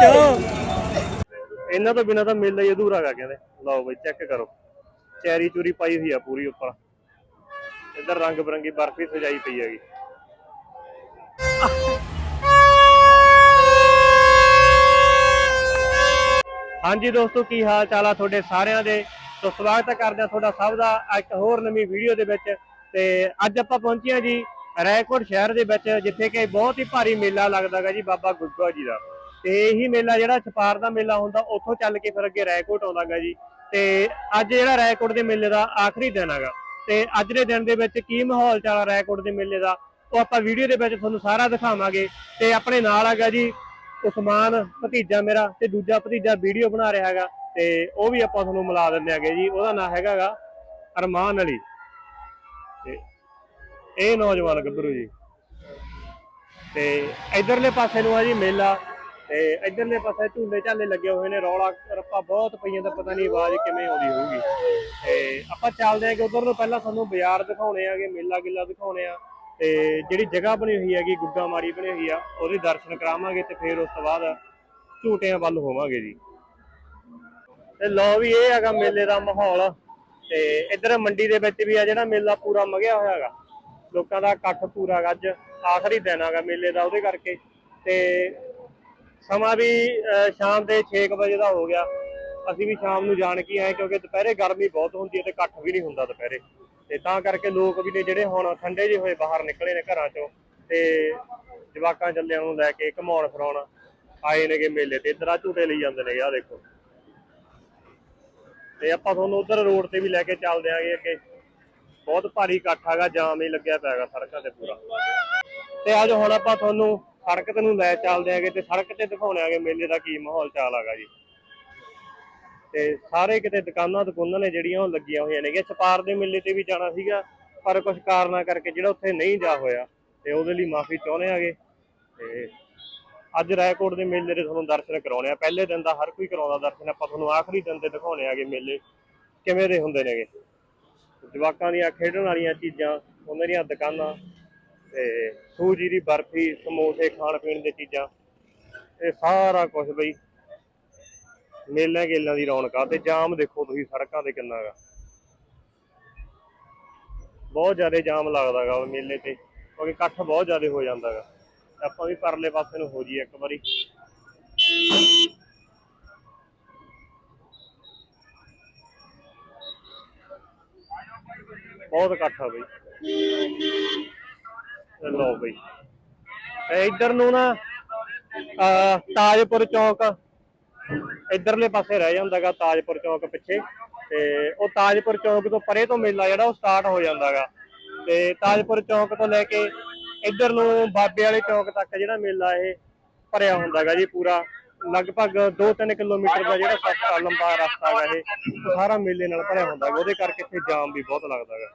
ਕਿਉਂ ਇਹਨਾਂ ਤੋਂ ਬਿਨਾ ਤਾਂ ਮੇਲਾ ਹੀ ਅਧੂਰਾ ਹੈਗਾ ਕਹਿੰਦੇ। ਲਓ ਬਈ ਚੈੱਕ ਕਰੋ। ਚੈਰੀ ਚੂਰੀ ਪਾਈ ਹੋਈ ਆ ਪੂਰੀ ਉੱਪਰ। ਇੱਧਰ ਰੰਗ ਬਰੰਗੀ ਬਰਫੀ ਸਜਾਈ ਪਈ ਹੈਗੀ। ਹਾਂਜੀ ਦੋਸਤੋ, ਕੀ ਹਾਲ ਚਾਲ ਆ ਤੁਹਾਡੇ ਸਾਰਿਆਂ ਦੇ? ਸੋ ਸਵਾਗਤ ਕਰਦੇ ਆ ਤੁਹਾਡਾ ਸਭ ਦਾ ਇੱਕ ਹੋਰ ਨਵੀਂ ਵੀਡੀਓ ਦੇ ਵਿੱਚ। ਤੇ ਅੱਜ ਆਪਾਂ ਪਹੁੰਚੇ ਆ ਜੀ ਰਾਏਕੋਟ ਸ਼ਹਿਰ ਦੇ ਵਿੱਚ, ਜਿੱਥੇ ਕਿ ਬਹੁਤ ਹੀ ਭਾਰੀ ਮੇਲਾ ਲੱਗਦਾਗਾ ਜੀ ਬਾਬਾ ਗੁੱਗਾ ਜੀ ਦਾ। ਤੇ ਇਹੀ ਮੇਲਾ ਜਿਹੜਾ ਛਪਾਰ ਦਾ ਮੇਲਾ ਹੁੰਦਾ, ਉੱਥੋਂ ਚੱਲ ਕੇ ਫਿਰ ਅੱਗੇ ਰਾਏਕੋਟ ਆਉਂਦਾਗਾ ਜੀ। ਤੇ ਅੱਜ ਜਿਹੜਾ ਰਾਏਕੋਟ ਦੇ ਮੇਲੇ ਦਾ ਆਖਰੀ ਦਿਨ ਹੈਗਾ ਤੇ ਅੱਜ ਦੇ ਦਿਨ ਦੇ ਵਿੱਚ ਕੀ ਮਾਹੌਲ ਚੱਲ ਰਾਏਕੋਟ ਦੇ ਮੇਲੇ ਦਾ, ਉਹ ਆਪਾਂ ਵੀਡੀਓ ਦੇ ਵਿੱਚ ਤੁਹਾਨੂੰ ਸਾਰਾ ਦਿਖਾਵਾਂਗੇ। ਤੇ ਆਪਣੇ ਨਾਲ ਹੈਗਾ ਜੀ ਉਸਮਾਨ ਭਤੀਜਾ ਮੇਰਾ ਤੇ ਦੂਜਾ ਭਤੀਜਾ ਵੀਡੀਓ ਬਣਾ ਰਿਹਾ ਹੈਗਾ ਤੇ ਉਹ ਵੀ ਆਪਾਂ ਤੁਹਾਨੂੰ ਮਿਲਾ ਦਿੰਦੇ ਆਗੇ ਜੀ। ਉਹਦਾ ਨਾਮ ਹੈਗਾਗਾ ਅਰਮਾਨ ਅਲੀ। ਤੇ ਇਹ ਨੌਜਵਾਨ ਗੱਭਰੂ ਜੀ। ਤੇ ਇਧਰਲੇ ਪਾਸੇ ਨੂੰ ਆ ਜੀ ਮੇਲਾ। ਤੇ ਇਧਰਲੇ ਪਾਸੇ ਝੂਲੇ ਝਾਲੇ ਲੱਗੇ ਹੋਏ ਨੇ, ਰੌਲਾ ਰੱਪਾ ਬਹੁਤ ਪਈਆਂ ਦਾ ਪਤਾ ਨਹੀਂ ਆਵਾਜ਼ ਕਿਵੇਂ ਆਉਂਦੀ ਹੋਊਗੀ। ਤੇ ਆਪਾਂ ਚੱਲਦੇ ਆਂਗੇ ਉਧਰ ਨੂੰ ਪਹਿਲਾਂ ਤੁਹਾਨੂੰ ਬਾਜ਼ਾਰ ਦਿਖਾਉਣੇ ਆਗੇ ਮੇਲਾ ਗਿੱਲਾ ਦਿਖਾਉਣੇ ਆ। ਤੇ ਜਿਹੜੀ ਜਗ੍ਹਾ ਬਣੀ ਹੋਈ ਹੈਗੀ ਗੁੱਗਾ ਮਾਰੀ ਬਣੀ ਹੋਈ ਆ ਉਹਦੇ ਦਰਸ਼ਨ ਕਰਾਵਾਂਗੇ ਤੇ ਫਿਰ ਉਸ ਤੋਂ ਬਾਅਦ ਝੂਟਿਆਂ ਵੱਲ ਹੋਵਾਂਗੇ ਜੀ। ਤੇ ਲੋ ਵੀ ਇਹ ਹੈਗਾ ਮੇਲੇ ਦਾ ਮਾਹੌਲ। ਤੇ ਇੱਧਰ ਮੰਡੀ ਦੇ ਵਿੱਚ ਵੀ ਆ ਜਿਹੜਾ ਮੇਲਾ ਪੂਰਾ ਮਗਿਆ ਹੋਇਆ ਹੈਗਾ। ਲੋਕਾਂ ਦਾ ਇਕੱਠ ਪੂਰਾ ਹੈਗਾ ਅੱਜ ਆਖਰੀ ਦਿਨ ਹੈਗਾ ਮੇਲੇ ਦਾ ਉਹਦੇ ਕਰਕੇ। ਤੇ ਸਮਾਂ ਵੀ ਅਹ, ਸ਼ਾਮ ਦੇ 6 ਵਜੇ ਦਾ ਹੋ ਗਿਆ। ਅਸੀਂ ਵੀ ਸ਼ਾਮ ਨੂੰ ਜਾਣ ਕੇ ਆਏ ਕਿਉਂਕਿ ਦੁਪਹਿਰੇ ਗਰਮੀ ਬਹੁਤ ਹੁੰਦੀ ਹੈ ਤੇ ਇਕੱਠ ਵੀ ਨਹੀਂ ਹੁੰਦਾ ਦੁਪਹਿਰੇ। ਤੇ ਤਾਂ ਕਰਕੇ ਲੋਕ ਵੀ ਨੇ ਜਿਹੜੇ ਹੁਣ ਠੰਡੇ ਜਿਹੇ ਹੋਏ ਬਾਹਰ ਨਿਕਲੇ ਨੇ ਘਰਾਂ ਚੋਂ ਤੇ ਜਵਾਕਾਂ ਚੱਲਿਆਂ ਨੂੰ ਲੈ ਕੇ ਘਮਾਉਣ ਫਰਾਉਣ ਆਏ ਨੇਗੇ ਮੇਲੇ ਤੇ, ਇਧਰ ਆ ਝੂਟੇ ਲਈ ਜਾਂਦੇ ਨੇ ਆ ਦੇਖੋ। ਤੇ ਆਪਾਂ ਤੁਹਾਨੂੰ ਉਧਰ ਰੋਡ ਤੇ ਵੀ ਲੈ ਕੇ ਚੱਲਦੇ ਆਂਗੇ ਅੱਗੇ। ਬਹੁਤ ਭਾਰੀ ਇਕੱਠ ਹੈਗਾ, ਜਾਮ ਹੀ ਲੱਗਿਆ ਪਿਆ ਹੈਗਾ ਸੜਕਾਂ ਤੇ ਪੂਰਾ। ਤੇ ਅੱਜ ਹੁਣ ਆਪਾਂ ਤੁਹਾਨੂੰ ਸੜਕ ਤੇ ਨੂੰ ਲੈ ਚੱਲਦੇ ਆਂਗੇ ਤੇ ਸੜਕ ਤੇ ਦਿਖਾਉਣੇ ਆਂਗੇ ਮੇਲੇ ਦਾ ਕੀ ਮਾਹੌਲ ਚਾਲ ਹੈਗਾ ਜੀ। ਤੇ ਸਾਰੇ ਕਿਤੇ ਦੁਕਾਨਾਂ ਦੁਕਾਨਾਂ ਨੇ ਜਿਹੜੀਆਂ ਉਹ ਲੱਗੀਆਂ ਹੋਈਆਂ ਨੇ ਛਪਾਰ ਦੇ ਮੇਲੇ ਤੇ ਵੀ ਜਾਣਾ ਸੀਗਾ, ਪਰ ਕੁਝ ਕਾਰਨਾਂ ਕਰਕੇ ਜਿਹੜਾ ਉੱਥੇ ਨਹੀਂ ਜਾ ਹੋਇਆ, ਤੇ ਉਹਦੇ ਲਈ ਮਾਫੀ ਚਾਹੁੰਦੇ ਆਗੇ। ਤੇ ਅੱਜ ਰਾਏਕੋਟ ਦੇ ਮੇਲੇ ਦੇ ਤੁਹਾਨੂੰ ਦਰਸ਼ਨ ਕਰਾਉਣੇ ਆ। ਪਹਿਲੇ ਦਿਨ ਦਾ ਹਰ ਕੋਈ ਕਰਾਉਂਦਾ ਦਰਸ਼ਨ, ਆਪਾਂ ਤੁਹਾਨੂੰ ਆਖਰੀ ਦਿਨ ਤੇ ਦਿਖਾਉਣੇ ਆਗੇ ਮੇਲੇ। ਕਿਵੇਂ ਦੇ ਹੁੰਦੇ ਨੇਗੇ? ਜਵਾਕਾਂ ਦੀਆਂ ਖੇਡਣ ਵਾਲੀਆਂ ਚੀਜ਼ਾਂ, ਉਹਨਾਂ ਦੀਆਂ ਦੁਕਾਨਾਂ, ਤੇ ਸੂਜੀ ਦੀ ਬਰਫੀ, ਸਮੋਸੇ ਖਾਣ ਪੀਣ ਦੀਆਂ ਚੀਜ਼ਾਂ, ਇਹ ਸਾਰਾ ਕੁਝ ਬਈ ਮੇਲਿਆਂ ਗੇਲਾਂ ਦੀ ਰੌਣਕ ਆ ਤੇ ਜਾਮ ਦੇਖੋ ਤੁਸੀਂ ਸੜਕਾਂ ਤੇ ਕਿੰਨਾ ਗਾ। ਬਹੁਤ ਜ਼ਿਆਦਾ ਜਾਮ ਲੱਗਦਾਗਾ ਉਹ ਮੇਲੇ ਤੇ, ਕਿਉਂਕਿ ਇਕੱਠ ਬਹੁਤ ਜ਼ਿਆਦਾ ਹੋ ਜਾਂਦਾਗਾ ਆਪਾਂ ਵੀ ਪਰਲੇ ਪਾਸੇ ਨੂੰ ਹੋ ਜੀ ਇੱਕ ਵਾਰੀ। ਬਹੁਤ ਇਕੱਠ ਆ ਬਈ। ਲਓ ਬਈ। ਇੱਧਰ ਨੂੰ ਨਾ ਤਾਜਪੁਰ ਚੌਕ ਇਧਰਲੇ ਪਾਸੇ ਰਹਿ ਜਾਂਦਾਗਾ ਤਾਜਪੁਰ ਚੌਕ ਪਿੱਛੇ ਤੇ ਉਹ ਤਾਜਪੁਰ ਚੌਕ ਤੋਂ ਪਰੇ ਤੋਂ ਮੇਲਾ ਜਿਹੜਾ ਉਹ ਸਟਾਰਟ ਹੋ ਜਾਂਦਾਗਾ ਤੇ ਤਾਜਪੁਰ ਚੌਕ ਤੋਂ ਲੈ ਕੇ ਇੱਧਰ ਨੂੰ ਬਾਬੇ ਵਾਲੇ ਚੌਕ ਤੱਕ ਜਿਹੜਾ ਮੇਲਾ ਇਹ ਭਰਿਆ ਹੁੰਦਾਗਾ ਜੀ ਪੂਰਾ। ਲਗਭਗ 2-3 ਕਿਲੋਮੀਟਰ ਦਾ ਜਿਹੜਾ ਸਫ਼ਰ ਲੰਬਾ ਰਸਤਾ ਹੈਗਾ ਇਹ, ਸਾਰਾ ਮੇਲੇ ਨਾਲ ਭਰਿਆ ਹੁੰਦਾ ਹੁੰਦਾਗਾ ਉਹਦੇ ਕਰਕੇ ਇੱਥੇ ਜਾਮ ਵੀ ਬਹੁਤ ਲੱਗਦਾ ਲੱਗਦਾਗਾ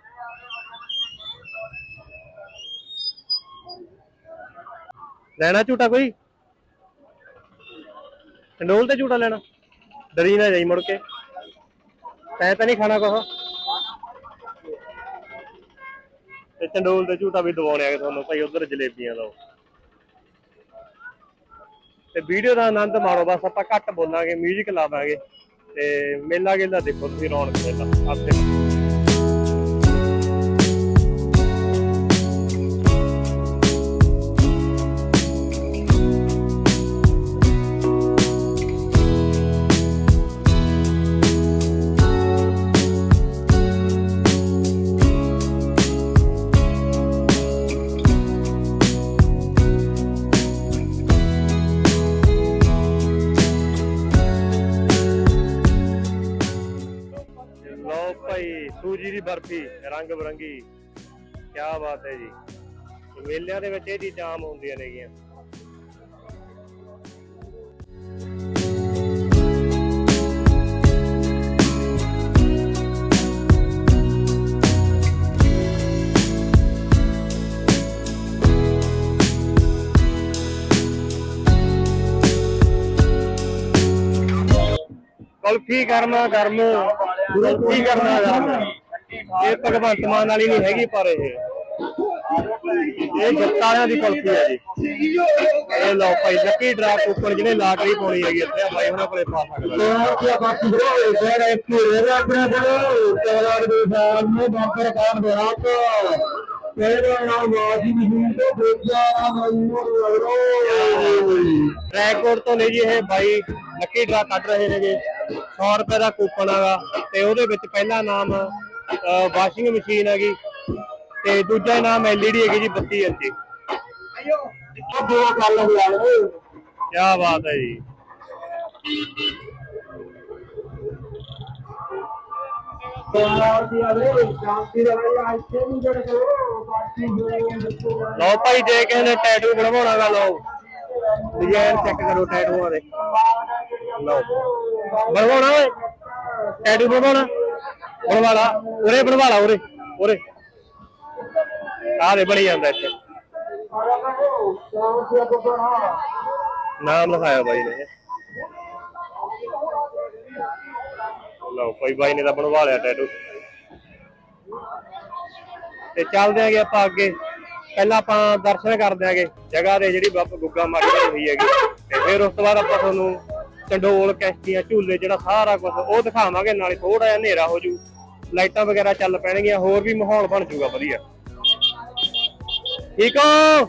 ਲੈਣਾ ਝੂਟਾ ਕੋਈ? ਚੰਡੋਲ ਤੇ ਝੂਟਾ ਲੈਣਾ। ਡਰੀ ਨਾ ਜਾਈ ਮੁੜ ਕੇ। ਤੈਂ ਤਾਂ ਨਹੀਂ ਖਾਣਾ ਕੁਛ। ਤੇ ਚੰਡੋਲ ਤੇ ਝੂਟਾ ਵੀ ਦਵਾਉਣੇ ਆ ਤੁਹਾਨੂੰ ਭਾਈ ਉਧਰ ਜਲੇਬੀਆਂ ਲਾਓ ਤੇ ਵੀਡੀਓ ਦਾ ਆਨੰਦ ਮਾਣੋ, ਬਸ ਆਪਾਂ ਘੱਟ ਬੋਲਾਂਗੇ 뮤직 ਲਾਵਾਂਗੇ। ਤੇ ਮੇਲਾ ਗੇਲਾ ਦੇਖੋ ਤੁਸੀਂ ਰੌਣਕ ਮੇਲਾ ਆਪੇ ਭਾਈ ਸੂਜੀ ਦੀ ਬਰਫੀ, ਰੰਗ ਬਰੰਗੀ। ਕੀ ਬਾਤ ਹੈ ਜੀ। ਮੇਲਿਆਂ ਦੇ ਵਿੱਚ ਇਹ ਚੀਜ਼ਾਂ ਆਮ ਹੁੰਦੀਆਂ ਨੇਗੀਆਂ। ਕੁਲਫੀ ਕਰਨਾ ਗਰਮ ਕੁਲਫੀ ਕਰਨਾ ਗਰਮ ਇਹ ਭਗਵੰਤ ਮਾਨ ਵਾਲੀ ਨਹੀਂ ਹੈਗੀ ਪਰ ਇਹ। ਇਹ ਜੱਟਾਂ ਦੀ ਕੁਲਫੀ ਹੈ ਜੀ। ਇਹ ਲਓ ਭਾਈ ਲੱਕੀ ਡਰਾ ਕੂਪਨ ਜਿਹਨੇ ਲਾਟਰੀ ਪਾਉਣੀ ਹੈਗੀ ਇੱਥੇ ਬਾਈ ਉਹਨਾਂ ਕੋਲੇ ਪਾ ਸਕਦਾ ਰੈਕੋਰਡ ਤੋਂ ਨੇ ਜੀ ਇਹ ਬਾਈ ਲੱਕੀ ਡਰਾ ਕੱਢ ਰਹੇ ਨੇਗੇ 100 ਰੁਪਏ ਦਾ ਕੂਪਨ ਹੈਗਾ ਤੇ ਉਹਦੇ ਵਿੱਚ ਪਹਿਲਾ ਨਾਮ ਵਾਸ਼ਿੰਗ ਮਸ਼ੀਨ ਹੈਗੀ ਤੇ ਦੂਜਾ ਇਨਾਮ ਐਲਈਡੀ ਹੈਗੀ ਜੀ 32 ਇੰਚੀ। ਕੀ ਬਾਤ ਹੈ ਜੀ। ਲਓ ਭਾਈ, ਜੇ ਕਿਸੇ ਨੇ ਟੈਟੂ ਬਣਵਾਉਣਾਗਾ ਲਓ। ਡਿਜ਼ਾਈਨ ਚੈੱਕ ਕਰੋ ਟੈਟੂਆਂ ਦੇ ਲਓ। ਬਣਵਾਉਣਾ ਓਏ। ਟੈਟੂ ਬਣਵਾਉਣਾ। ਬਣਵਾ ਉਰੇ ਬਣਵਾ ਉਰੇ। ਉਰੇ। ਆਹ ਦੇ ਬਣੀ ਜਾਂਦਾ ਇੱਥੇ। ਨਾਮ ਲਿਖਾਇਆ ਬਾਈ ਨੇ। ਲਓ ਭਾਈ ਬਾਈ ਨੇ ਤਾਂ ਬਣਵਾ ਲਿਆ ਟੈਟੂ ਤੇ ਚੱਲਦੇ ਆਂਗੇ ਆਪਾਂ ਅੱਗੇ। ਪਹਿਲਾਂ ਆਪਾਂ ਦਰਸ਼ਨ ਕਰਦੇ ਆਂਗੇ ਜਗ੍ਹਾ ਦੇ ਜਿਹੜੀ ਬਾਬਾ ਗੁੱਗਾ ਮਾਰੀ ਹੋਈ ਹੈਗੀ। ਤੇ ਫਿਰ ਉਸ ਤੋਂ ਬਾਅਦ ਆਪਾਂ ਤੁਹਾਨੂੰ ਚੰਡੋਲ ਕੈਸਟੀਆਂ ਝੂਲੇ ਜਿਹੜਾ ਸਾਰਾ ਕੁਝ ਉਹ ਦਿਖਾਵਾਂਗੇ ਨਾਲੇ ਥੋੜਾ ਜਿਹਾ ਹਨੇਰਾ ਹੋ ਜੂ ਲਾਈਟਾਂ ਵਗੈਰਾ ਚੱਲ ਪੈਣਗੀਆਂ ਹੋਰ ਵੀ ਮਾਹੌਲ ਬਣ ਜੂਗਾ ਵਧੀਆ। ਠੀਕ ਹੋ?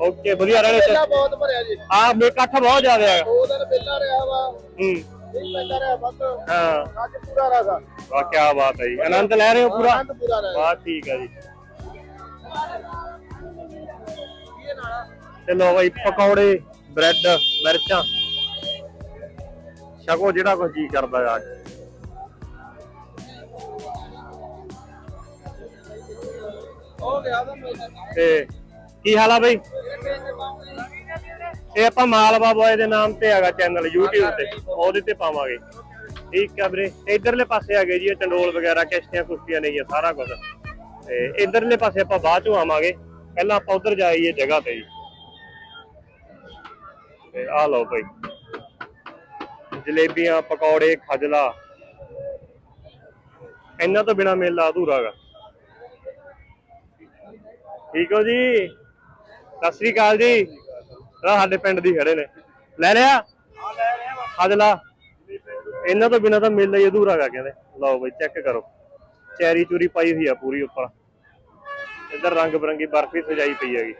ਓਕੇ ਵਧੀਆ ਪਹਿਲਾਂ ਬਹੁਤ ਭਰਿਆ ਜੀ। ਆ ਮੇ ਇਕੱਠ ਬਹੁਤ ਜ਼ਿਆਦਾ ਹੈ ਦੋ ਦਿਨ ਪਹਿਲਾਂ ਰਿਹਾ ਵਾ। ਹੂੰ। ਪਹਿਲਾਂ ਰਿਹਾ ਵੱਧ। ਹਾਂ। ਅੱਜ ਪੂਰਾ ਰਹਾ ਵਾਹ ਕੀ ਬਾਤ ਹੈ ਜੀ। ਆਨੰਦ ਲੈ ਰਹੇ ਹੋ ਪੂਰਾ? ਆਨੰਦ ਪੂਰਾ ਰਿਹਾ ਵਾਹ ਠੀਕ ਹੈ ਜੀ। ਇਹ ਨਾਲ ਤੇ ਲੋ ਬਾਈ ਪਕੌੜੇ ਬ੍ਰੈਡ ਮਿਰਚਾਂ। ਛਕੋ ਜਿਹੜਾ ਕੁਝ ਜੀ ਕਰਦਾ ਅੱਜ ਤੇ ਕੀ ਹਾਲ ਆ ਬਈ? ਇਹ ਆਪਾਂ ਮਾਲਵਾ ਬੋਏ ਦੇ ਨਾਮ ਤੇ ਹੈਗਾ ਚੈਨਲ YouTube ਤੇ। ਉਹਦੇ ਤੇ ਪਾਵਾਂਗੇ। ਠੀਕ ਆ ਵੀਰੇ। ਤੇ ਇਧਰਲੇ ਪਾਸੇ ਆ ਗਏ ਜੀ, ਇਹ ਚੰਡੋਲ ਵਗੈਰਾ, ਕਿਸ਼ਤੀਆਂ ਕੁਸ਼ਤੀਆਂ ਨਹੀਂ ਆ ਸਾਰਾ ਕੁਝ ਤੇ ਇਧਰਲੇ ਪਾਸੇ ਆਪਾਂ ਬਾਅਦ ਚੋਂ ਆਵਾਂਗੇ। ਪਹਿਲਾਂ ਆਪਾਂ ਉਧਰ ਜਾਈਏ ਜਗ੍ਹਾ ਤੇ ਜੀ। ਤੇ ਆ ਲਓ ਭਾਈ ਜਲੇਬੀਆਂ, ਪਕੌੜੇ, ਖਜਲਾ। ਇਹਨਾਂ ਤੋਂ ਬਿਨਾ ਮੇਲਾ ਅਧੂਰਾ ਹੈਗਾ ਠੀਕ ਹੋ ਜੀ? ਸਤਿ ਸ੍ਰੀ ਅਕਾਲ ਜੀ। ਆਹ ਸਾਡੇ ਪਿੰਡ ਦੀ ਖੜੇ ਨੇ। ਲੈ ਲਿਆ? ਖਜਲਾ। ਇਹਨਾਂ ਤੋਂ ਬਿਨਾ ਤਾਂ ਮੇਲਾ ਹੀ ਅਧੂਰਾ ਹੈਗਾ ਕਹਿੰਦੇ। ਲਓ ਬਈ ਚੈੱਕ ਕਰੋ। ਚੈਰੀ ਚੂਰੀ ਪਾਈ ਹੋਈ ਆ ਪੂਰੀ ਉੱਪਰ। ਇੱਧਰ ਰੰਗ ਬਰੰਗੀ ਬਰਫੀ ਸਜਾਈ ਪਈ ਹੈਗੀ।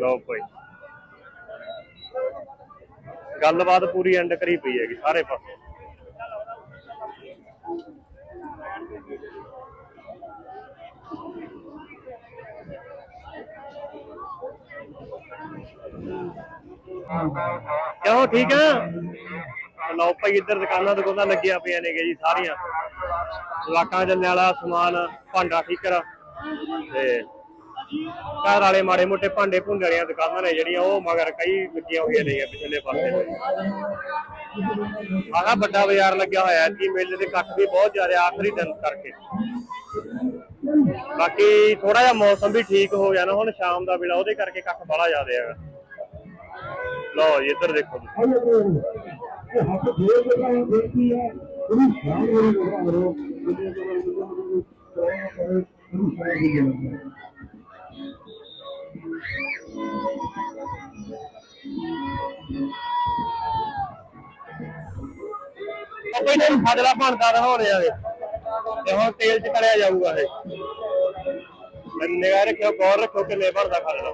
ਲਓ ਭਾਈ। ਗੱਲਬਾਤ ਪੂਰੀ ਐਂਡ ਕਰੀ ਪਈ ਹੈਗੀ, ਸਾਰੇ ਪਾਸੇ। ਕਿਉਂ, ਠੀਕ ਹੈ ਲਓ ਭਾਈ, ਇੱਧਰ ਦੁਕਾਨਾਂ ਦੁਕਾਨਾਂ ਲੱਗੀਆਂ ਪਈਆਂ ਨੇਗੇ ਜੀ, ਸਾਰੀਆਂ। ਲਾਕਾਂ ਜੱਲੇ ਵਾਲਾ ਸਮਾਨ, ਭਾਂਡਾ, ਠੀਕਰ। ਤੇ ਘਰ ਵਾਲੇ ਮਾੜੇ ਮੋਟੇ ਭਾਂਡੇ ਭੁੰਡੇ ਵਾਲੀਆਂ ਦੁਕਾਨਾਂ ਨੇ ਜਿਹੜੀਆਂ, ਉਹ ਮਗਰ ਕਈ ਲੱਗੀਆਂ ਹੋਈਆਂ ਨੇ ਪਿਛਲੇ ਪਾਸੇ। ਆਹ ਵੱਡਾ ਬਾਜ਼ਾਰ ਲੱਗਿਆ ਹੋਇਆ ਹੈ ਜੀ ਮੇਲੇ ਦੇ ਇਕੱਠ ਵੀ ਬਹੁਤ ਜ਼ਿਆਦਾ ਆਖਰੀ ਦਿਨ ਕਰਕੇ। ਬਾਕੀ ਥੋੜਾ ਜਿਹਾ ਮੌਸਮ ਵੀ ਠੀਕ ਹੋ ਗਿਆ ਹੁਣ ਸ਼ਾਮ ਦਾ ਵੇਲਾ, ਉਹਦੇ ਕਰਕੇ ਕੱਖ ਬੜਾ ਜ਼ਿਆਦਾ ਹੈਗਾ। ਲਓ ਜੀ, ਇੱਧਰ ਦੇਖੋ ਤੁਸੀਂ। ਉਹ ਕੋਈ ਨਹੀਂ ਫadla ਬਣਦਾ ਦਿਖਾਉਣ ਜਾਵੇ ਤੇ ਹੁਣ ਤੇਲ ਚ ਤਲਿਆ ਜਾਊਗਾ ਇਹ। ਨਿਗਾਹ ਰੱਖਿਓ, ਗੌਰ ਰੱਖੋ ਕਿੰਨੇ ਬਣਦਾ ਫadla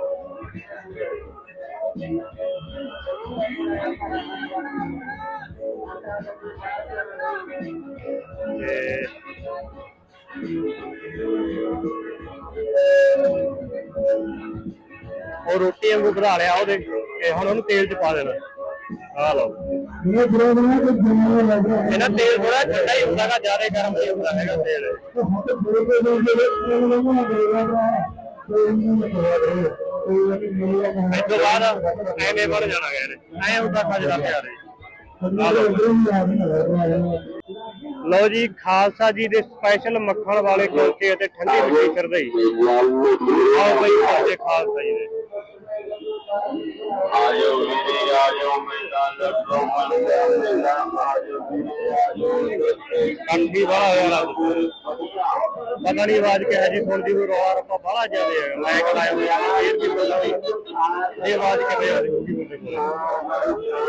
ਤੇ ਉਹ ਰੋਟੀ ਵਾਂਗੂ ਬਣਾ ਲਿਆ ਉਹਦੇ ਤੇ ਹੁਣ ਉਹਨੂੰ ਤੇਲ ਚ ਪਾ ਦੇਣਾ ਆ ਲਓ ਇਹਨਾਂ ਤੇਲ ਥੋੜਾ ਠੰਡਾ ਹੀ ਹੁੰਦਾਗਾ ਜ਼ਿਆਦਾ ਗਰਮ ਨਹੀਂ ਹੁੰਦਾ ਹੈਗਾ ਤੇਲ ਇਸ ਤੋਂ ਬਾਅਦ ਐਵੇਂ ਬਣ ਜਾਣਾ ਗਾ ਇਹਨੇ ਐ ਹੁੰਦਾ ਖਜਰਾ ਰਹੇ ਲਓ ਜੀ ਖਾਲਸਾ ਜੀ ਦੇ ਸਪੈਸ਼ਲ ਮੱਖਣ ਵਾਲੇ ਕੁਲਚੇ ਅਤੇ ਠੰਡੀ ਮਿੱਠੀ ਸਰਦਈ ਆਓ ਬਈ ਖਾਲਸਾ ਜੀ ਦੇ ਆਜੋ ਵੀਰੇ ਆਜੋ ਮੇਰਾ ਲੱਡੂ ਮੰਗਿਆ ਮੇਰਾ ਆਜੋ ਵੀਰੇ ਆਜੋ ਕੰਠੀ ਵਾਲਾ ਹੋਇਆ ਲੱਗ ਪਤਾ ਨਹੀਂ ਆਵਾਜ਼ ਕਿਹੋ ਜੀ ਸੁਣਦੀ ਹੋਈ ਰੋਆ ਰੱਪਾ ਬਾਹਲਾ ਜਿਆਦੇ ਹੈ ਮਾਈਕ ਲਾਇਆ ਹੋਇਆ ਫੇਰ ਵੀ ਪਤਾ ਨਹੀਂ। ਇਹ ਆਵਾਜ਼ ਕਿਵੇਂ ਆ ਰਹੀ ਹੋਊਗੀ ਮੁੰਡੇ ਕੋਲ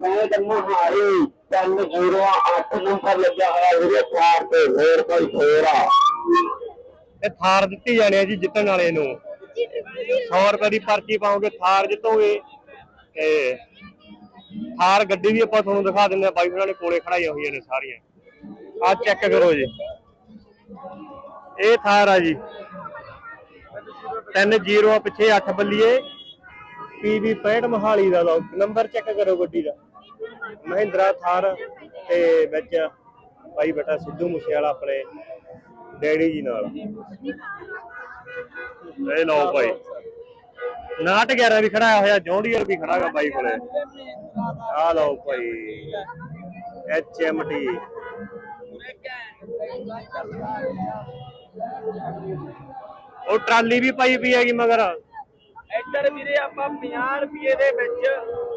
ਪੈਦ ਮਹਾਰੀ ਤਿੰਨ ਜੀਰੋ ਅੱਠ ਨੰਬਰ ਲੱਗਿਆ ਹੋਇਆ ਵੀਰੇ ਚਾਰ ਤੇ ਹੋਰ ਕੋਈ ਹੋਰ ਆ ਇਹ ਥਾਰ ਦਿੱਤੀ ਜਾਣੀ ਹੈ ਜੀ ਜਿੱਤਣ ਵਾਲੇ ਨੂੰ। 100 ਰੁਪਏ ਦੀ ਪਰਚੀ ਪਾਓਗੇ ਥਾਰ ਜਿੱਤੋਗੇ। ਤੇ ਥਾਰ ਗੱਡੀ ਵੀ ਆਪਾਂ ਤੁਹਾਨੂੰ ਦਿਖਾ ਦਿੰਦੇ ਆ ਬਾਈ ਉਹਨਾਂ ਨੇ ਕੋਲੇ ਖੜਾਈਆਂ ਹੋਈਆਂ ਨੇ ਸਾਰੀਆਂ। ਆ ਚੈੱਕ ਕਰੋ ਜੀ। ਇਹ ਥਾਰ ਆ ਜੀ। 30 ਆ, ਪਿੱਛੇ 8 ਬੱਲੀਏ। ਪੀਵੀ 65 ਮਹਾਲੀ ਦਾ ਲਓ। ਨੰਬਰ ਚੈੱਕ ਕਰੋ ਗੱਡੀ ਦਾ। ਮਹਿੰਦਰਾ ਥਾਰ ਤੇ ਵਿੱਚ ਬਾਈ ਬੇਟਾ ਸਿੱਧੂ ਮੂਸੇਵਾਲਾ ਆਪਣੇ ਡੈਡੀ ਜੀ ਨਾਲ। ਇਹ ਲਓ ਭਾਈ। 911 ਵੀ ਖੜਾ ਹੋਇਆ ਜੌਂਡੀਅਰ ਵੀ ਖੜਾ ਹੈਗਾ ਬਾਈ ਕੋਲੇ। ਆ ਲਓ ਭਾਈ। ਐਚ ਐਮ ਟੀ ਉਹ ਟਰਾਲੀ ਵੀ ਪਾਈ ਪਈ ਹੈਗੀ ਮਗਰ। ਇੱਧਰ ਵੀਰੇ ਆਪਾਂ 50 ਰੁਪਏ ਦੇ ਵਿੱਚ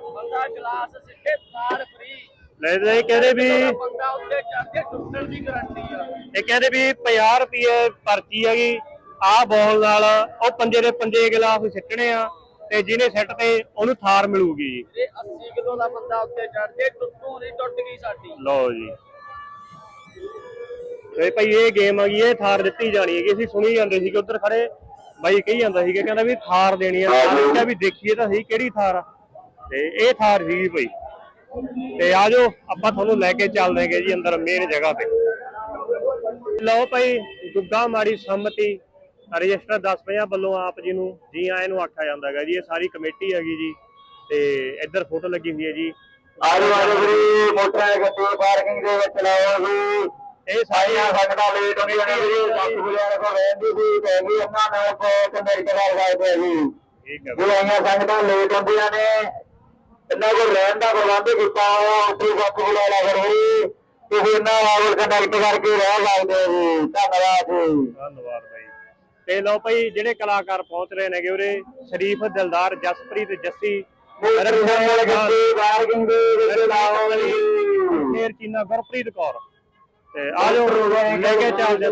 ਬੰਦਾ ਗਲਾਸ ਸਿੱਟੇ ਥਾਰ ਫ੍ਰੀ ਲੈ ਤੇ ਇਹ ਕਹਿੰਦੇ ਵੀ ਬੰਦਾ ਉੱਤੇ ਚੜ ਕੇ ਟੁੱਟਣ ਦੀ ਗਾਰੰਟੀ ਆ। ਇਹ ਕਹਿੰਦੇ ਵੀ 50 ਰੁਪਏ ਪਰਚੀ ਹੈਗੀ ਆਹ ਬੋਲ ਨਾਲ ਉਹ ਪੰਜੇ ਦੇ ਪੰਜੇ ਗਲਾਸ ਸਿੱਟਣੇ ਆ ਤੇ ਜਿਹਨੇ ਸਿੱਟ ਤੇ ਉਹਨੂੰ ਥਾਰ ਮਿਲੂਗੀ। ਜੀ ਇਹ 80 ਕਿਲੋ ਦਾ ਬੰਦਾ ਉੱਤੇ ਚੜ ਜੇ ਟੁੱਟੂ ਨਹੀਂ ਟੁੱਟ ਗਈ ਸਾਡੀ। ਲਓ ਜੀ। ਤੇ ਭਾਈ ਇਹ ਗੇਮ ਆ ਗਈ ਇਹ ਥਾਰ ਦਿੱਤੀ ਜਾਣੀ ਹੈਗੀ। ਅਸੀਂ ਸੁਣੀ ਜਾਂਦੇ ਸੀ ਕਿ ਉਧਰ ਖੜੇ। ਬਾਈ ਕਹੀ ਜਾਂਦਾ ਸੀ ਕਿ ਕਹਿੰਦਾ ਵੀ ਥਾਰ ਦੇਣੀ ਆ। ਮੈਂ ਕਿਹਾ ਵੀ ਦੇਖੀਏ ਤਾਂ ਸਹੀ ਕਿਹੜੀ ਥਾਰ ਆ। ਤੇ ਇਹ ਥਾਰ ਸੀ ਭਾਈ ਤੇ ਆਜੋ ਆਪਾਂ ਤੁਹਾਨੂੰ ਲੈ ਕੇ ਚੱਲਦੇ ਹੈਗੇ ਜੀ ਅੰਦਰ ਮੇਨ ਜਗ੍ਹਾ ਤੇ। ਲਓ ਭਾਈ ਗੁੱਗਾ ਮਾੜੀ ਸੰਮਤੀ। ਰਜਿਸਟਰ 1050 ਵੱਲੋਂ ਆਪ ਜੀ ਨੂੰ ਜੀ ਆਏ ਨੂੰ ਆਖਿਆ ਜਾਂਦਾ ਹੈਗਾ ਜੀ ਇਹ ਸਾਰੀ ਕਮੇਟੀ ਹੈਗੀ ਜੀ ਤੇ ਇੱਧਰ ਫੋਟੋ ਲੱਗੀ ਹੋਈ ਹੈ ਜੀ। ਆਜੋ ਆਜੋ ਵੀਰੇ ਮੋਟਰ ਗੱਡੀ ਪਾਰਕਿੰਗ ਦੇ ਵਿੱਚ ਲਾਓ ਜੀ। ਇਹ ਸਾਰੀ ਸਾਈਆਂ ਸੰਗਤਾਂ ਲੇਟ ਹੁੰਦੀਆਂ ਨੇ ਵੀਰੇ 10 ਗੁਜ਼ਾਰ ਕੋ ਰਹਿੰਦੀ ਸੀ ਤੇ ਵੀ ਉਹਨਾਂ ਨਾਲ ਕੋ ਕਮੇਟੀ ਕਰਾ ਸਕਦੇ ਜੀ। ਠੀਕ ਹੈ। ਸੰਗਤਾਂ ਲੇਟ ਹੁੰਦੀਆਂ ਨੇ ਇਹਨਾਂ ਕੋਲ ਰਹਿਣ ਦਾ ਪ੍ਰਬੰਧ ਕੀਤਾ ਹੋਇਆ ਉੱਥੇ ਸੱਤ ਬੁਲਾ ਲਾ ਕਰੋ ਜੀ ਤੁਸੀਂ ਇਹਨਾਂ ਨਾਲ ਕੰਟੈਕਟ ਕਰਕੇ ਰਹਿ ਸਕਦੇ ਹੋ ਜੀ। ਧੰਨਵਾਦ ਜੀ। ਧੰਨਵਾਦ ਬਾਈ। ਤੇ ਲਓ ਭਾਈ ਜਿਹੜੇ ਕਲਾਕਾਰ ਪਹੁੰਚ ਰਹੇ ਨੇਗੇ ਉਰੇ ਸ਼ਰੀਫ ਦਿਲਦਾਰ ਜਸਪ੍ਰੀਤ ਜੱਸੀ ਫੇਰ ਚੀਨਾ ਗੁਰਪ੍ਰੀਤ ਕੌਰ। ਤੇ ਆ ਜਾਓ ਲੈ ਕੇ ਚੱਲਦੇ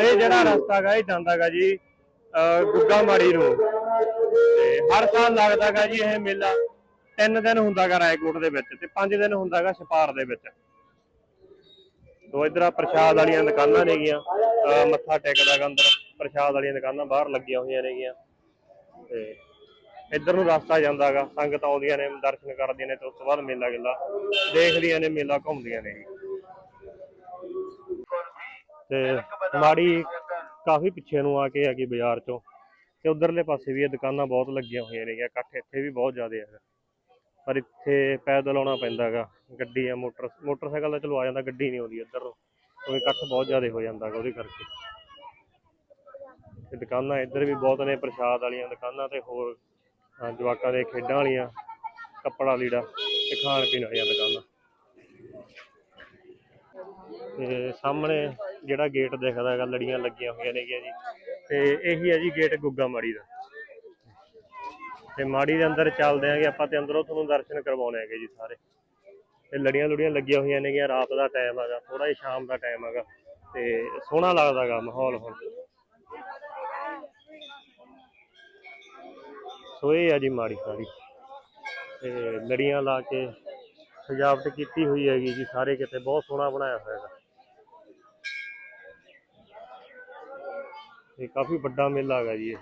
ਇਹ ਜਿਹੜਾ ਰਸਤਾ ਹੈਗਾ ਇਹ ਜਾਂਦਾ ਹੈਗਾ ਜੀ ਗੁੱਗਾ ਮਾੜੀ ਨੂੰ। ਤੇ ਹਰ ਸਾਲ ਲੱਗਦਾ ਹੈਗਾ ਜੀ ਇਹ ਮੇਲਾ। ਤਿੰਨ ਦਿਨ ਹੁੰਦਾ ਹੈਗਾ ਰਾਏਕੋਟ ਦੇ ਵਿੱਚ ਤੇ ਪੰਜ ਦਿਨ ਹੁੰਦਾ ਹੈਗਾ ਛਪਾਰ ਦੇ ਵਿੱਚ। ਤੋ ਇਧਰ ਪ੍ਰਸ਼ਾਦ ਵਾਲੀਆਂ ਦੁਕਾਨਾਂ ਨੇਗੀਆਂ। ਅਹ ਮੱਥਾ ਟੇਕਦਾ ਹੈਗਾ ਅੰਦਰ। ਪ੍ਰਸ਼ਾਦ ਵਾਲੀਆਂ ਦੁਕਾਨਾਂ ਬਾਹਰ ਲੱਗੀਆਂ ਹੋਈਆਂ ਨੇਗੀਆਂ। ਤੇ ਇੱਧਰ ਨੂੰ ਰਸਤਾ ਜਾਂਦਾ ਹੈਗਾ ਸੰਗਤ ਆਉਂਦੀਆਂ ਨੇ, ਦਰਸ਼ਨ ਕਰਦੀਆਂ ਨੇ ਤੇ ਉਸ ਤੋਂ ਬਾਅਦ ਮੇਲਾ ਗਿੱਲਾ। ਦੇਖਦੀਆਂ ਨੇ ਮੇਲਾ, ਘੁੰਮਦੀਆਂ ਨੇ। ਤੇ ਮਾੜੀ ਕਾਫੀ ਪਿੱਛੇ ਨੂੰ ਆ ਕੇ ਹੈਗੀ ਬਾਜ਼ਾਰ ਚੋਂ। ਤੇ ਉਧਰਲੇ ਪਾਸੇ ਵੀ ਇਹ ਦੁਕਾਨਾਂ ਬਹੁਤ ਲੱਗੀਆਂ ਹੋਈਆਂ ਨੇ ਇਕੱਠ ਇੱਥੇ ਵੀ ਬਹੁਤ ਜ਼ਿਆਦਾ ਹੈਗਾ। ਪਰ ਇੱਥੇ ਪੈਦਲ ਆਉਣਾ ਪੈਂਦਾ ਹੈਗਾ ਗੱਡੀ ਆ ਮੋਟਰ, ਮੋਟਰਸਾਈਕਲ ਤਾਂ ਚਲੋ ਆ ਜਾਂਦਾ, ਗੱਡੀ ਨਹੀਂ ਆਉਂਦੀ ਇੱਧਰ ਨੂੰ। ਇਕੱਠ ਬਹੁਤ ਜ਼ਿਆਦਾ ਹੋ ਜਾਂਦਾ ਹੈਗਾ ਉਹਦੇ ਕਰਕੇ। ਤੇ ਦੁਕਾਨਾਂ ਇੱਧਰ ਵੀ ਬਹੁਤ ਨੇ, ਪ੍ਰਸ਼ਾਦ ਵਾਲੀਆਂ ਦੁਕਾਨਾਂ ਤੇ ਹੋਰ ਜਵਾਕਾਂ ਦੇ ਖੇਡਾਂ ਵਾਲੀਆਂ, ਕੱਪੜਾ ਲੀੜਾ ਤੇ ਖਾਣ ਪੀਣ ਵਾਲੀਆਂ ਦੁਕਾਨਾਂ। ਤੇ ਸਾਹਮਣੇ ਜਿਹੜਾ ਗੇਟ ਦਿਖਦਾ ਹੈਗਾ, ਲੜੀਆਂ ਲੱਗੀਆਂ ਹੋਈਆਂ ਨੇਗੀਆਂ ਜੀ। ਤੇ ਇਹੀ ਹੈ ਜੀ ਗੇਟ ਗੁੱਗਾ ਮਾੜੀ ਦਾ। ਤੇ ਮਾੜੀ ਦੇ ਅੰਦਰ ਚੱਲਦੇ ਆਂਗੇ ਆਪਾਂ ਤੇ ਅੰਦਰੋਂ ਤੁਹਾਨੂੰ ਦਰਸ਼ਨ ਕਰਵਾਉਣੇ ਹੈਗੇ ਜੀ ਸਾਰੇ। ਤੇ ਲੜੀਆਂ ਲੁੜੀਆਂ ਲੱਗੀਆਂ ਹੋਈਆਂ ਨੇਗੀਆਂ, ਰਾਤ ਦਾ ਟਾਈਮ ਹੈਗਾ ਥੋੜਾ ਜਿਹਾ ਸ਼ਾਮ ਦਾ ਟਾਈਮ ਹੈਗਾ। ਤੇ ਸੋਹਣਾ ਲੱਗਦਾ ਹੈਗਾ ਮਾਹੌਲ ਹੁਣ। ਸੋ ਇਹ ਆ ਜੀ ਮਾੜੀ ਸਾਰੀ। ਤੇ ਲੜੀਆਂ ਲਾ ਕੇ ਸਜਾਵਟ ਕੀਤੀ ਹੋਈ ਹੈਗੀ ਜੀ, ਸਾਰੇ ਕਿਤੇ ਬਹੁਤ ਸੋਹਣਾ ਬਣਾਇਆ ਹੋਇਆ ਹੈਗਾ। ਇਹ ਕਾਫੀ ਵੱਡਾ ਮੇਲਾ ਹੈਗਾ ਜੀ ਇਹ।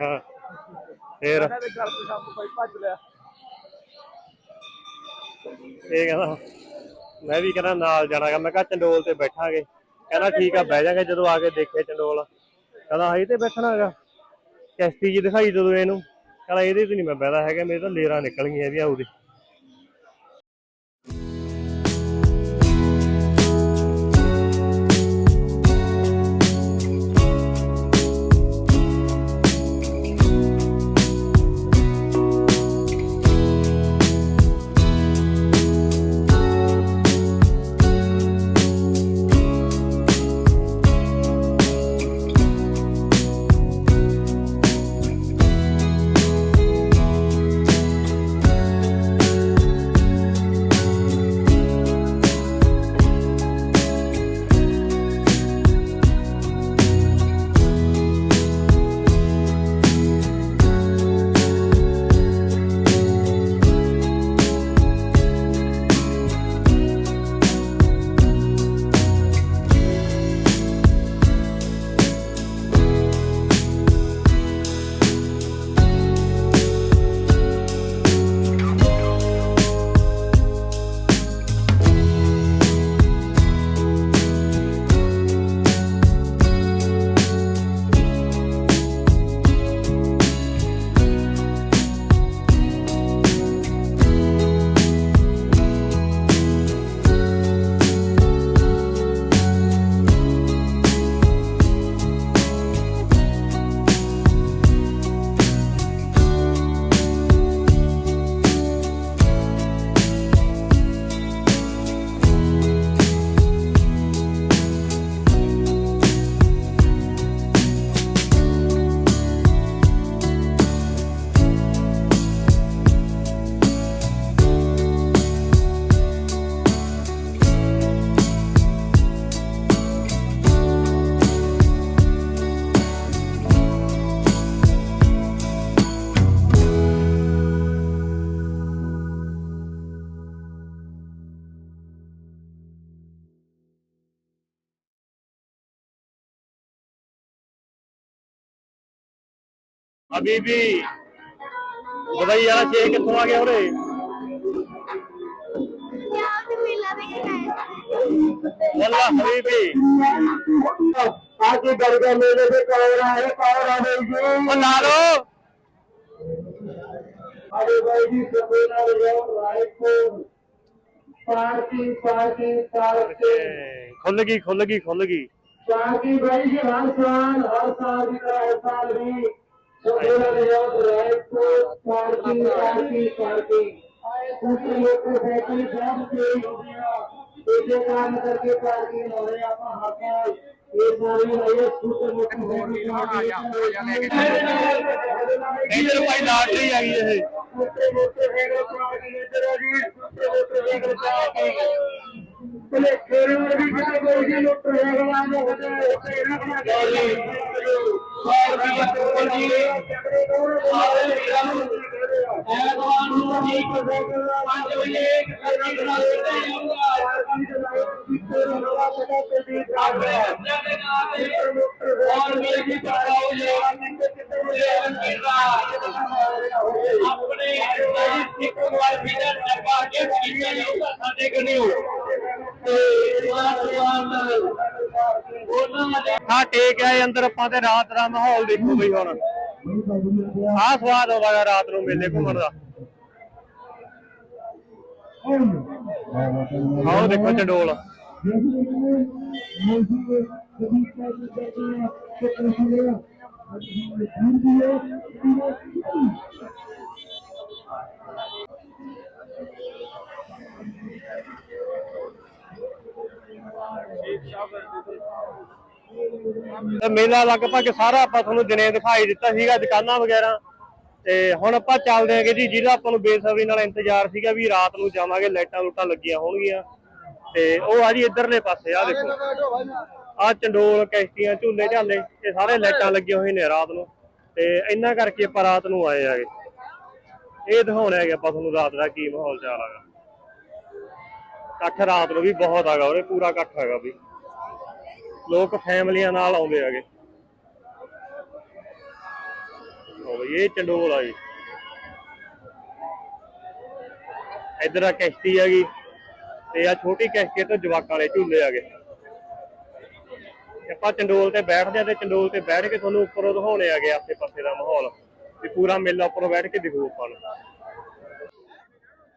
ਹਾਂ ਫੇਰ। ਤੋਂ ਇਹ ਕਹਿੰਦਾ ਮੈਂ ਵੀ ਕਹਿੰਦਾ ਨਾਲ ਜਾਣਾਗਾ ਮੈਂ ਕਿਹਾ ਚੰਡੋਲ ਤੇ ਬੈਠਾਂਗੇ। ਕਹਿੰਦਾ ਠੀਕ ਆ ਬਹਿ ਜਾਾਂਗੇ ਜਦੋਂ ਆ ਕੇ ਦੇਖੇ ਚੰਡੋਲ। ਕਹਿੰਦਾ ਹਾਈ ਤੇ ਬੈਠਣਾਗਾ ਕਿਸ਼ਤੀ ਜੀ ਦਿਖਾਈ ਜਦੋਂ ਇਹਨੂੰ। ਕਹਿੰਦਾ ਇਹਦੇ ਤੇ ਨਹੀਂ ਮੈਂ ਬਹਿਦਾ ਹੈਗਾ ਮੇਰੇ ਤਾਂ ਲੇਰਾਂ ਨਿਕਲ ਗਈਆਂ ਇਹਦੀਆਂ ਉਹਦੇ। ਹਬੀਬੀ ਦੁਬਈ ਵਾਲਾ ਸ਼ੇਖ ਕਿੱਥੋਂ ਆ ਗਿਆ ਉਰੇ ਵੱਲਾ ਹਬੀਬੀ ਆਜੀ ਗੜਗਾ ਮੇਲੇ ਦੇ ਕੌਰ ਆਏ ਕੌਰ ਆਵੇ ਜੀ ਉਹ ਲਾ ਲੋ ਅਰੇ ਭਾਈ ਜੀ ਸਭੇ ਨਾਲ ਜਾਓ ਰਾਏਪੁਰ ਪਾਰਕਿੰਗ ਪਾਰਕਿੰਗ ਪਾਰਕਿੰਗ ਖੁੱਲ ਗਈ ਖੁੱਲ ਗਈ ਖੁੱਲ ਗਈ ਪਾਰਕਿੰਗ ਭਾਈ ਜੀ ਹਰ ਸਾਲ ਹਰ ਸਾਲ ਦੀ ਤਰ੍ਹਾਂ ਇਸ ਸਾਲ ਵੀ ਸਭੇ ਨਾਲ ਜਾਓ ਰਾਏਪੁਰ ਪਾਰਕਿੰਗ ਪਾਰਕਿੰਗ ਪਾਰਕਿੰਗ ਦੂਸਰੀ ਲੋਕ ਫੈਕਟਰੀ ਬਹੁਤ ਤੇਜ਼ ਹੋ ਗਿਆ ਇਸੇ ਕਾਰਨ ਕਰਕੇ ਪਾਰਕਿੰਗ ਹੋ ਰਹੀ ਆਪਾਂ ਹਰ ਸਾਲ ਇਹ ਸਾਰੀ ਲਾਈਏ ਸਕੂਟਰ ਮੋਟਰ ਫੈਕਟਰੀ ਆ ਗਿਆ ਇੱਧਰ ਭਾਈ ਲਾਟਰੀ ਆ ਗਈ ਇਹ ਮੋਟੇ ਮੋਟੇ ਹੈਗੇ ਪਾਰਕਿੰਗ ਇੱਧਰ ਆ ਜੀ ਮੋਟੇ ਮੋਟੇ ਹੈਗੇ ਪਾਰਕਿੰਗ ਭਲੇ ਖੇਰੇ ਵੀ ਕਿਤੇ ਕੋਈ ਜੀ ਲੁੱਟ ਹੈਗਾ ਨਾ ਹੋਵੇ ਉੱਥੇ ਇਹਨਾਂ ਬਣਾ ਕੇ ਸਾਰ ਵੀ ਬੱਚੇ ਜੀ ਸਾਰੇ ਵੀਰਾਂ ਨੂੰ ਐਤਵਾਰ ਨੂੰ ਜੀ 5 ਵਜੇ ਇੱਕ ਖੇਰਾ ਬਣਾ ਦਿੱਤੇ और मेरी चाराओ ये अपने सिख वाल भीतर दरबार के पीछे नहीं साडे कने हो ਹਾਂ ਟੇਕ ਆਏ ਅੰਦਰ ਆਪਾਂ ਤੇ ਰਾਤ ਦਾ ਮਾਹੌਲ ਦੇਖੋ ਬਈ ਹੁਣ ਆਹ ਸਵਾਦ ਹੋਗਾ ਰਾਤ ਨੂੰ ਮੇਲੇ ਘੁੰਮਣ ਦਾ ਆਓ ਦੇਖੋ ਚੰਡੋਲ ਤੇ ਮੇਲਾ ਲਗਭਗ ਸਾਰਾ ਆਪਾਂ ਤੁਹਾਨੂੰ ਦਿਨੇ ਦਿਖਾਈ ਦਿੱਤਾ ਸੀਗਾ, ਦੁਕਾਨਾਂ ਵਗੈਰਾ। ਤੇ ਹੁਣ ਆਪਾਂ ਚੱਲਦੇ ਆਂਗੇ ਜੀ ਜਿਹਦਾ ਆਪਾਂ ਨੂੰ ਬੇਸਬਰੀ ਨਾਲ ਇੰਤਜ਼ਾਰ ਸੀਗਾ ਵੀ ਰਾਤ ਨੂੰ ਜਾਵਾਂਗੇ, ਲਾਈਟਾਂ ਲੂਟਾਂ ਲੱਗੀਆਂ ਹੋਣਗੀਆਂ। ਤੇ ਉਹ ਆ ਜੀ ਇਧਰਲੇ ਪਾਸੇ ਆ ਦੇਖੋ। ਆ ਚੰਡੋਲ ਕੈਸਟੀਆਂ ਝੂਲੇ ਝਾਲੇ, ਇਹ ਸਾਰੇ ਲਾਈਟਾਂ ਲੱਗੀਆਂ ਹੋਈਆਂ ਨੇ ਰਾਤ ਨੂੰ। ਤੇ ਇੰਨਾ ਕਰਕੇ ਆਪਾਂ ਰਾਤ ਨੂੰ ਆਏ ਆਗੇ ਇਹ ਦਿਖਾਉਣਾ ਹੈਗਾ ਆਪਾਂ ਤੁਹਾਨੂੰ ਰਾਤ ਦਾ ਕੀ ਮਾਹੌਲ ਚਾਲ ਹੈਗਾ। ਇਕੱਠ ਰਾਤ ਨੂੰ ਵੀ ਬਹੁਤ ਹੈਗਾ ਉਹਦੇ ਪੂਰਾ ਇਕੱਠ ਹੈਗਾ ਵੀ। ਲੋਕ ਫੈਮਲੀਆਂ ਨਾਲ ਆਉਂਦੇ ਹੈਗੇ। ਉਹ ਇਹ ਚੰਡੋਲ ਆ ਜੀ। ਇਧਰ ਆ ਕਿਸ਼ਤੀ ਹੈਗੀ। ਤੇ ਆ ਛੋਟੀ ਕਿਸ਼ਤੀ ਤੋਂ ਜਵਾਕਾਂ ਵਾਲੇ ਝੂਲੇ ਹੈਗੇ ਤੇ ਆਪਾਂ ਚੰਡੋਲ ਤੇ ਬੈਠਦੇ ਆ ਤੇ ਚੰਡੋਲ ਤੇ ਬੈਠ ਕੇ ਤੁਹਾਨੂੰ ਉੱਪਰੋਂ ਦਿਖਾਉਣੇ ਹੈਗੇ ਆਸੇ ਪਾਸੇ ਦਾ ਮਾਹੌਲ। ਵੀ ਪੂਰਾ ਮੇਲਾ ਉੱਪਰੋਂ ਬੈਠ ਕੇ ਦਿਖੂ ਆਪਾਂ ਨੂੰ।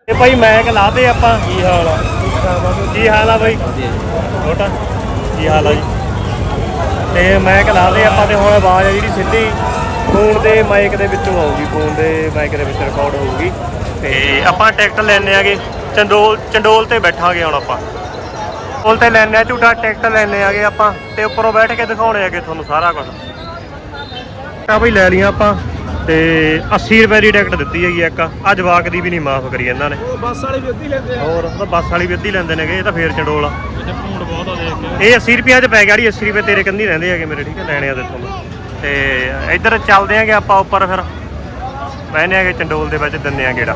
ਤੇ ਭਾਈ ਮੈਕ ਲਾਦੇ ਆਪਾਂ। ਕੀ ਹਾਲ ਆ? ਕੀ ਹਾਲ ਆ ਬਾਈ? ਛੋਟਾ। ਕੀ ਹਾਲ ਆ ਜੀ? ਤੇ ਮੈਕ ਲਾਦੇ ਆਪਾਂ ਤੇ ਹੁਣ ਆਵਾਜ਼ ਆ ਜਿਹੜੀ ਸਿੱਧੀ। ਫੋਨ ਦੇ ਮਾਈਕ ਦੇ ਵਿੱਚੋਂ ਆਊਗੀ ਫੋਨ ਦੇ ਮਾਈਕ ਦੇ ਵਿੱਚ ਰਿਕਾਰਡ ਹੋਊਗੀ। ਤੇ ਆਪਾਂ ਟਿਕਟ ਲੈਣੇ ਆਗੇ। ਚੰਡੋਲ ਚੰਡੋਲ ਤੇ ਬੈਠਾਂਗੇ ਹੁਣ ਆਪਾਂ। ਪੁਲ ਤੇ ਲੈਣੇ ਆ ਝੂਟਾ ਟਿਕਟ ਲੈਣੇ ਆਗੇ ਆਪਾਂ ਤੇ ਉੱਪਰੋਂ ਬੈਠ ਕੇ ਦਿਖਾਉਣੇ ਆਗੇ ਤੁਹਾਨੂੰ ਸਾਰਾ ਕੁਝ ਤਾਂ ਬਈ ਲੈ ਲਈਆਂ ਆਪਾਂ ਤੇ 80 ਰੁਪਏ ਦੀ ਟਿਕਟ ਦਿੱਤੀ ਹੈਗੀ ਇੱਕ। ਆ ਜਵਾਕ ਦੀ ਵੀ ਨਹੀਂ ਮਾਫ ਕਰੀ ਇਹਨਾਂ ਨੇ। ਉਹ ਬੱਸ ਵਾਲੇ ਵੀ ਅੱਧੀ ਲੈਂਦੇ ਆ। ਹੋਰ ਉਹ ਤਾਂ ਬੱਸ ਵਾਲੀ ਵੀ ਅੱਧੀ ਲੈਂਦੇ ਨੇਗੇ ਇਹ ਤਾਂ ਫੇਰ ਚੰਡੋਲ ਆ। ਤੇ ਭੂੰਡ ਬਹੁਤ ਆ ਦੇਖ ਕੇ। ਇਹ 80 ਰੁਪਿਆਂ 'ਚ ਪੈ ਗਿਆ ਜੀ 80 ਰੁਪਏ ਤੇਰੇ ਕੰਨੀ ਰਹਿੰਦੇ ਹੈਗੇ ਮੇਰੇ ਠੀਕ ਹੈ ਲੈਣੇ ਆ ਤੇ। ਤੁਹਾਨੂੰ ਤੇ ਇੱਧਰ ਚੱਲਦੇ ਆਂਗੇ ਆਪਾਂ ਉੱਪਰ ਫਿਰ। ਬਹਿਨੇ ਆਗੇ ਚੰਡੋਲ ਦੇ ਵਿੱਚ ਦਿੰਨੇ ਆ ਗੇੜਾ।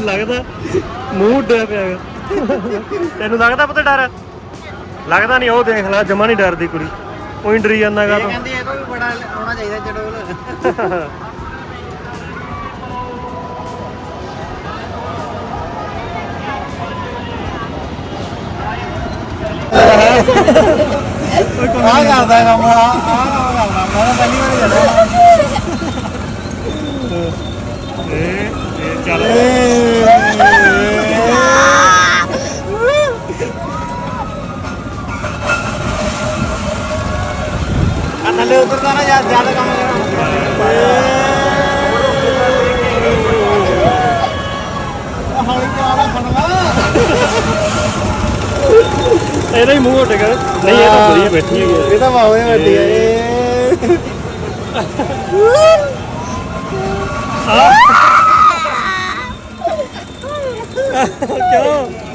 ਲੱਗਦਾ ਮੂੰਹ ਉੱਡਿਆ ਪਿਆ ਹੈਗਾ। ਤੈਨੂੰ ਲੱਗਦਾ ਪਤਾ ਡਰ? ਲੱਗਦਾ ਨਹੀਂ ਉਹ ਦੇਖ ਲੈ ਜਮਾ ਨਹੀਂ ਡਰਦੀ ਕੁੜੀ। ਉਹੀ ਡਰੀ ਜਾਂਦਾਗਾ ਤੂੰ। ਕਹਿੰਦੀ ਇਹ ਤੋਂ ਵੀ ਬੜਾ ਆਉਣਾ ਚਾਹੀਦਾ ਚੜੋਲ ਆ ਕਰਦਾ ਕੰਮ ਆ ਆ ਕਰਦਾ ਮੈਂ ਤਾਂ ਪਹਿਲੀ ਵਾਰ ਜਾਣਾ ਇਹ ਥੱਲੇ ਉਤਰਦਾ ਨਾ ਯਾਰ ਜ਼ਿਆਦਾ ਕੰਮ ਕਰਨਾ ਹੌਲੀ ਚਲਾ ਖਣਵਾ ਇਹਦਾ ਹੀ ਮੂੰਹ ਉੱਟ ਗਿਆ ਨਹੀਂ ਇਹ ਤਾਂ ਵਧੀਆ ਬੈਠੀ ਹੈਗੀ ਆ। ਇਹ ਤਾਂ ਬਾਵੇਂ ਵੱਡੀ ਆ ਇਹ